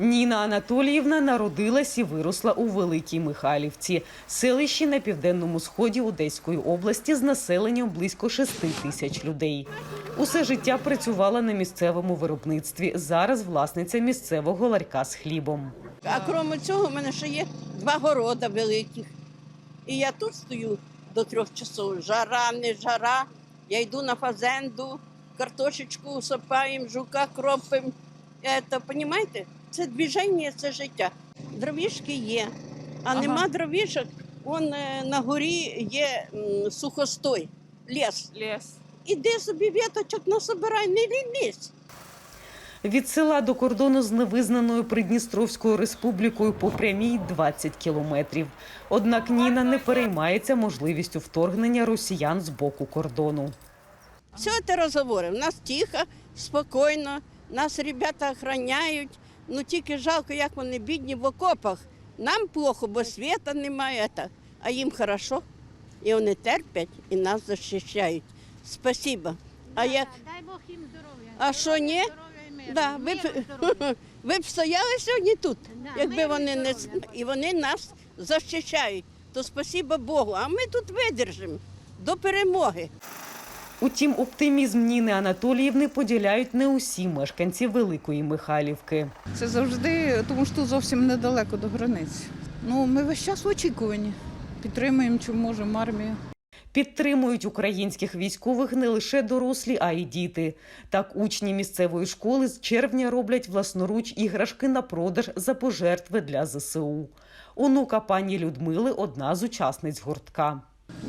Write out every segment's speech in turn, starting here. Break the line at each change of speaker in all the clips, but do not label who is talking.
Ніна Анатоліївна народилась і виросла у Великій Михайлівці, селищі на південному сході Одеської області з населенням близько 6 тисяч людей. Усе життя працювала на місцевому виробництві. Зараз власниця місцевого ларька з хлібом.
А крім цього, в мене ще є два города великих. І я тут стою до трьох часов. Жара, не жара. Я йду на фазенду, картошечку усипаємо, жука кропимо. Це, понімаєте? Це движення, це життя. Дровішки є, а
Ага.
нема дровішок. Вон е, на горі є сухостой, ліс.
Лес.
Іди собі віточок насобирай, не лінись.
Від села до кордону з невизнаною Придністровською республікою по прямій 20 кілометрів. Однак Ніна не переймається можливістю вторгнення росіян з боку кордону.
Все це розговори. У нас тихо, спокійно, нас ребята охороняють. Ну тільки жалко, як вони бідні в окопах. Нам плохо, бо світа немає, а їм хорошо. І вони терплять і нас захищають. Спасибо. А як
Дай Бог їм здоров'я.
А що, ні? Да, ви, б, ви б стояли сьогодні тут,
Да,
якби вони не і вони нас захищають. То спасибо Богу. А ми тут видержимо до перемоги.
Утім, оптимізм Ніни Анатоліївни поділяють не усі мешканці Великої Михайлівки.
Це завжди, тому що тут зовсім недалеко до границі. Ну, ми весь час в очікуванні. Підтримуємо, чим можемо армію.
Підтримують українських військових не лише дорослі, а й діти. Так, учні місцевої школи з червня роблять власноруч іграшки на продаж за пожертви для ЗСУ. Онука пані Людмили одна з учасниць гуртка.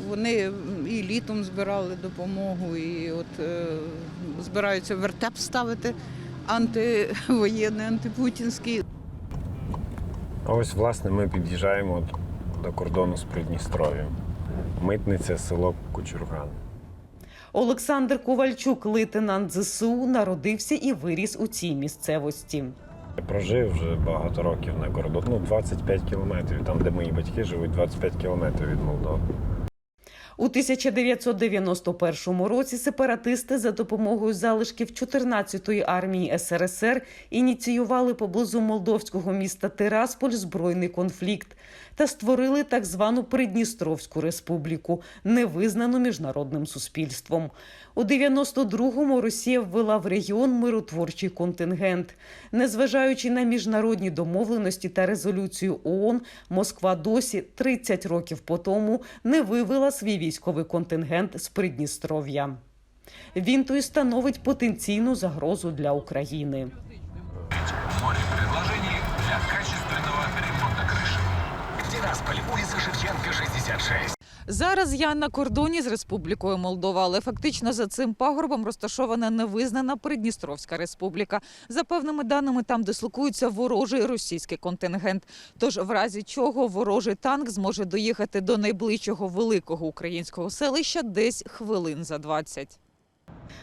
Вони і літом збирали допомогу, і от е, збираються вертеп ставити антивоєнний, антипутінський.
А Ось, власне, ми під'їжджаємо до кордону з Придністров'ям. Митниця село Кучурган.
Олександр Ковальчук, лейтенант ЗСУ, народився і виріс у цій місцевості.
Я прожив вже багато років на кордоні. Ну, 25 кілометрів, там, де мої батьки живуть, 25 кілометрів від Молдови.
У 1991 році сепаратисти за допомогою залишків 14-ї армії СРСР ініціювали поблизу молдовського міста Тирасполь збройний конфлікт та створили так звану Придністровську республіку, невизнану міжнародним суспільством. У 92-му Росія ввела в регіон миротворчий контингент. Незважаючи на міжнародні домовленості та резолюцію ООН, Москва досі 30 років по тому не вивела свій військовий контингент з Придністров'я. Він то й становить потенційну загрозу для України.
Зараз я на кордоні з Республікою Молдова, але фактично за цим пагорбом розташована невизнана Придністровська республіка. За певними даними, там дислокується ворожий російський контингент. Тож, в разі чого ворожий танк зможе доїхати до найближчого великого українського селища десь хвилин за 20.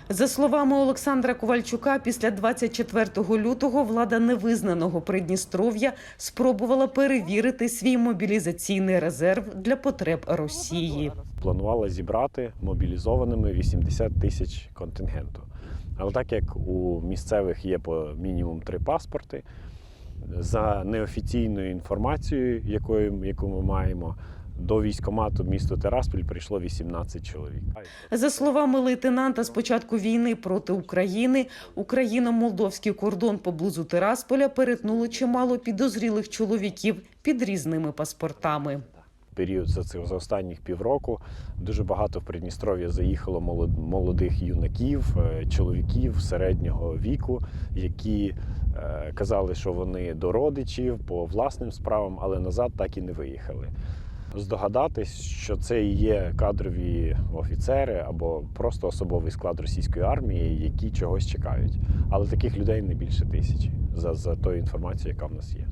За словами Олександра Ковальчука, після 24 лютого влада невизнаного Придністров'я спробувала перевірити свій мобілізаційний резерв для потреб Росії.
Планувала зібрати мобілізованими 80 тисяч контингенту. Але так як у місцевих є по мінімум три паспорти, за неофіційною інформацією, якою, яку ми маємо, до військкомату місто Терасполь прийшло 18 чоловік.
За словами лейтенанта, з початку війни проти України Україно-молдовський кордон поблизу Тирасполя перетнуло чимало підозрілих чоловіків під різними паспортами.
період за цих за останніх півроку дуже багато в Придністров'я заїхало молодих юнаків, е, чоловіків середнього віку, які е, казали, що вони до родичів по власним справам, але назад так і не виїхали. Здогадатись, що це є кадрові офіцери або просто особовий склад російської армії, які чогось чекають. Але таких людей не більше тисячі за, за тою інформацією, яка в нас є.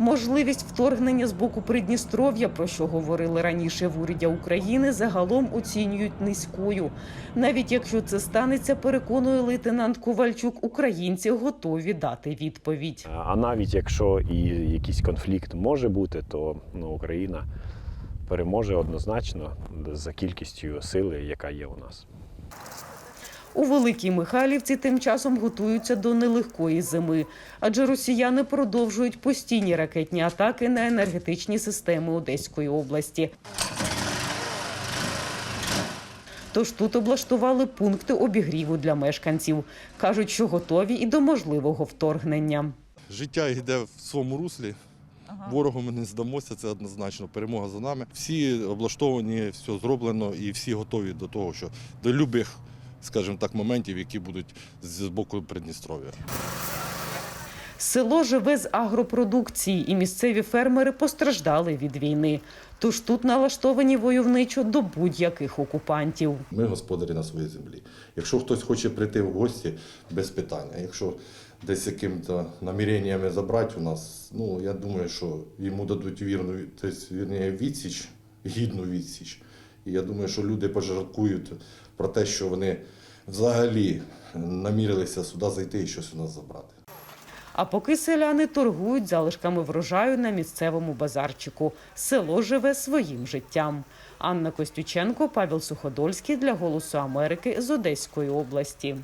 Можливість вторгнення з боку Придністров'я, про що говорили раніше в уряді України, загалом оцінюють низькою. Навіть якщо це станеться, переконує лейтенант Ковальчук, українці готові дати відповідь.
А навіть якщо і якийсь конфлікт може бути, то ну, Україна переможе однозначно за кількістю сили, яка є у нас.
У Великій Михайлівці тим часом готуються до нелегкої зими, адже росіяни продовжують постійні ракетні атаки на енергетичні системи Одеської області. Тож тут облаштували пункти обігріву для мешканців. кажуть, що готові і до можливого вторгнення.
Життя йде в своєму руслі. Ворогу ми не здамося, це однозначно. Перемога за нами. Всі облаштовані, все зроблено і всі готові до того, що до любих, скажімо так, моментів, які будуть з боку Придністров'я.
Село живе з агропродукції, і місцеві фермери постраждали від війни. Тож тут налаштовані войовничо до будь-яких окупантів.
Ми господарі на своїй землі. Якщо хтось хоче прийти в гості, без питання. Якщо десь яким-то наміреннями забрати у нас, ну я думаю, що йому дадуть вірну тобто, відсіч, гідну відсіч. І я думаю, що люди пожаркують про те, що вони взагалі намірилися сюди зайти і щось у нас забрати.
А поки селяни торгують залишками врожаю на місцевому базарчику. Село живе своїм життям. Анна Костюченко, Павел Суходольський для Голосу Америки з Одеської області.